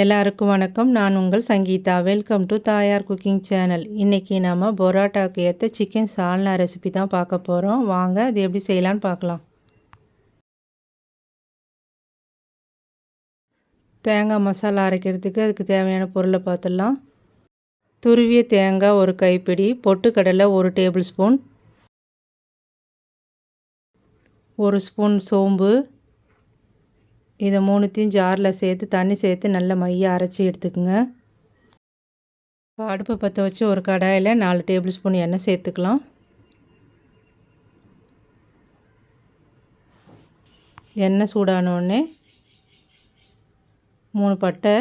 எல்லாருக்கும் வணக்கம். நான் உங்கள் Sangeetha. Welcome to Thaayar cooking channel. இன்றைக்கி நம்ம பொரோட்டாவுக்கு ஏற்ற சிக்கன் சால்னா ரெசிபி தான் பார்க்க போகிறோம் வாங்க அது எப்படி செய்யலான்னு பார்க்கலாம். தேங்காய் மசாலா அரைக்கிறதுக்கு அதுக்கு தேவையான பொருளை பார்த்துடலாம். துருவிய தேங்காய் ஒரு கைப்பிடி பொட்டுக்கடலை ஒரு டேபிள் ஸ்பூன் ஒரு ஸ்பூன் சோம்பு இதை மூணுத்தையும் ஜாரில் சேர்த்து தண்ணி சேர்த்து நல்லா மைய அரைச்சி எடுத்துக்கோங்க. இப்போ அடுப்பை பற்ற வச்சு ஒரு கடாயில் நாலு டேபிள் ஸ்பூன் எண்ணெய் சேர்த்துக்கலாம். எண்ணெய் சூடானோடனே மூணு பட்டை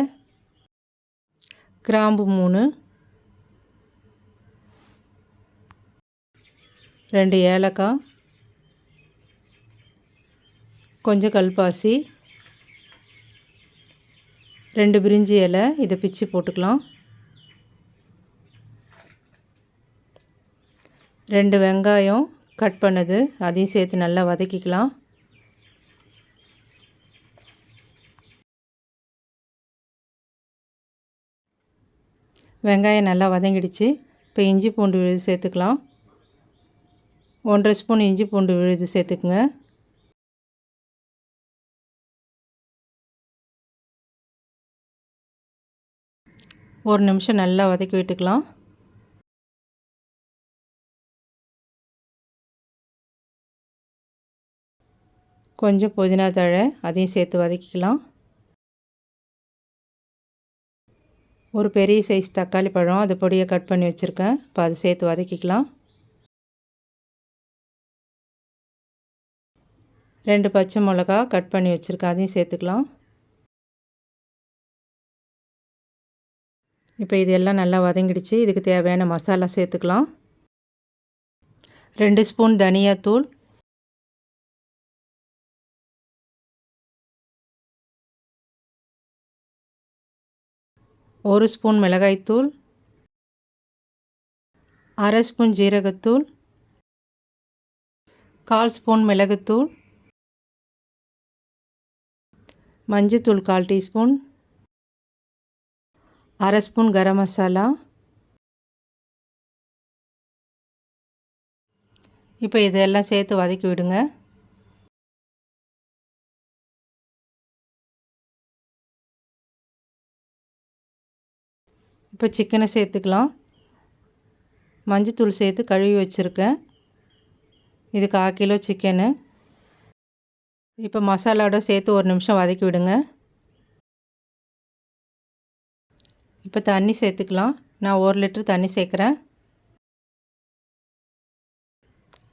கிராம்பு மூணு ரெண்டு ஏலக்காய் கொஞ்சம் கல்பாசி ரெண்டு பிரிஞ்சி இலை இதை பிச்சு போட்டுக்கலாம். ரெண்டு வெங்காயம் கட் பண்ணது அதையும் சேர்த்து நல்லா வதக்கிக்கலாம். வெங்காயம் நல்லா வதங்கிடுச்சு. இப்போ இஞ்சி பூண்டு விழுது சேர்த்துக்கலாம். ஒன்றரை ஸ்பூன் இஞ்சி பூண்டு விழுது சேர்த்துக்குங்க. ஒரு நிமிஷம் நல்லா வதக்கி விட்டுக்கலாம். கொஞ்சம் புதினா தழை அதையும் சேர்த்து வதக்கிக்கலாம். ஒரு பெரிய சைஸ் தக்காளி பழம் அது பொடியை கட் பண்ணி வச்சுருக்கேன். இப்போ அதை சேர்த்து வதக்கிக்கலாம். ரெண்டு பச்சை மிளகா கட் பண்ணி வச்சுருக்கேன். அதையும் சேர்த்துக்கலாம். இப்போ இது எல்லாம் நல்லா வதங்கிடுச்சு. இதுக்கு தேவையான மசாலா சேர்த்துக்கலாம். ரெண்டு ஸ்பூன் தனியாத்தூள் ஒரு ஸ்பூன் மிளகாய்த்தூள் அரை ஸ்பூன் ஜீரகத்தூள் கால் ஸ்பூன் மிளகுத்தூள் மஞ்சத்தூள் கால் டீஸ்பூன். அரை ஸ்பூன் கரம் மசாலா. இப்போ இதெல்லாம் சேர்த்து வதக்கி விடுங்க. இப்போ சிக்கனை சேர்த்துக்கலாம். மஞ்சத்தூள் சேர்த்து கழுவி வச்சுருக்கேன். இதுக்கு கால் கிலோ சிக்கனு. இப்போ மசாலாவோட சேர்த்து ஒரு நிமிஷம் வதக்கி விடுங்க. இப்போ தண்ணி சேர்த்துக்கலாம். நான் ஒரு லிட்டர் தண்ணி சேர்க்குறேன்.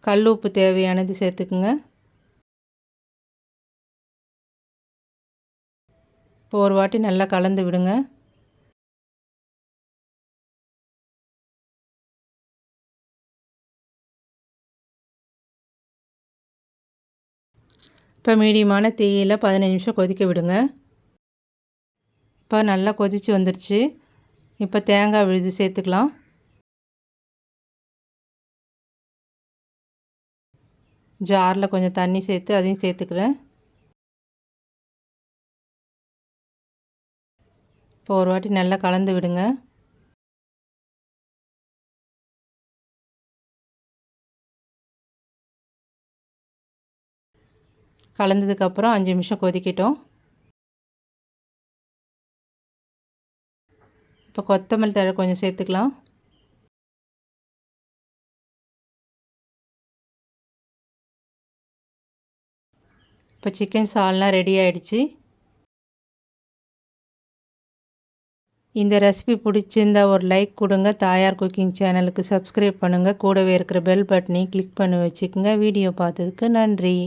கல் உப்பு தேவையானது சேர்த்துக்குங்க. இப்போ ஒரு வாட்டி நல்லா கலந்து விடுங்க. இப்போ மீடியமான தீயில் பதினஞ்சு நிமிஷம் கொதிக்க விடுங்க. இப்போ நல்லா கொதித்து வந்துடுச்சு இப்போ தேங்காய் விழுது சேர்த்துக்கலாம். ஜாரில் கொஞ்சம் தண்ணி சேர்த்து அதையும் சேர்த்துக்கிறேன். இப்போ ஒரு வாட்டி நல்லா கலந்து விடுங்க. கலந்ததுக்கப்புறம் அஞ்சு நிமிஷம் கொதிக்கிட்டோம். இப்போ கொத்தமல்லி தழை கொஞ்சம் சேர்த்துக்கலாம். இப்போ சிக்கன் சால்னா ரெடி ஆகிடுச்சு இந்த ரெசிபி பிடிச்சிருந்தா ஒரு லைக் கொடுங்க. தாயார் குக்கிங் சேனலுக்கு சப்ஸ்கிரைப் பண்ணுங்கள் கூடவே இருக்கிற பெல் பட்டனையும் கிளிக் பண்ணி வச்சுக்கோங்க. வீடியோ பார்த்ததுக்கு நன்றி.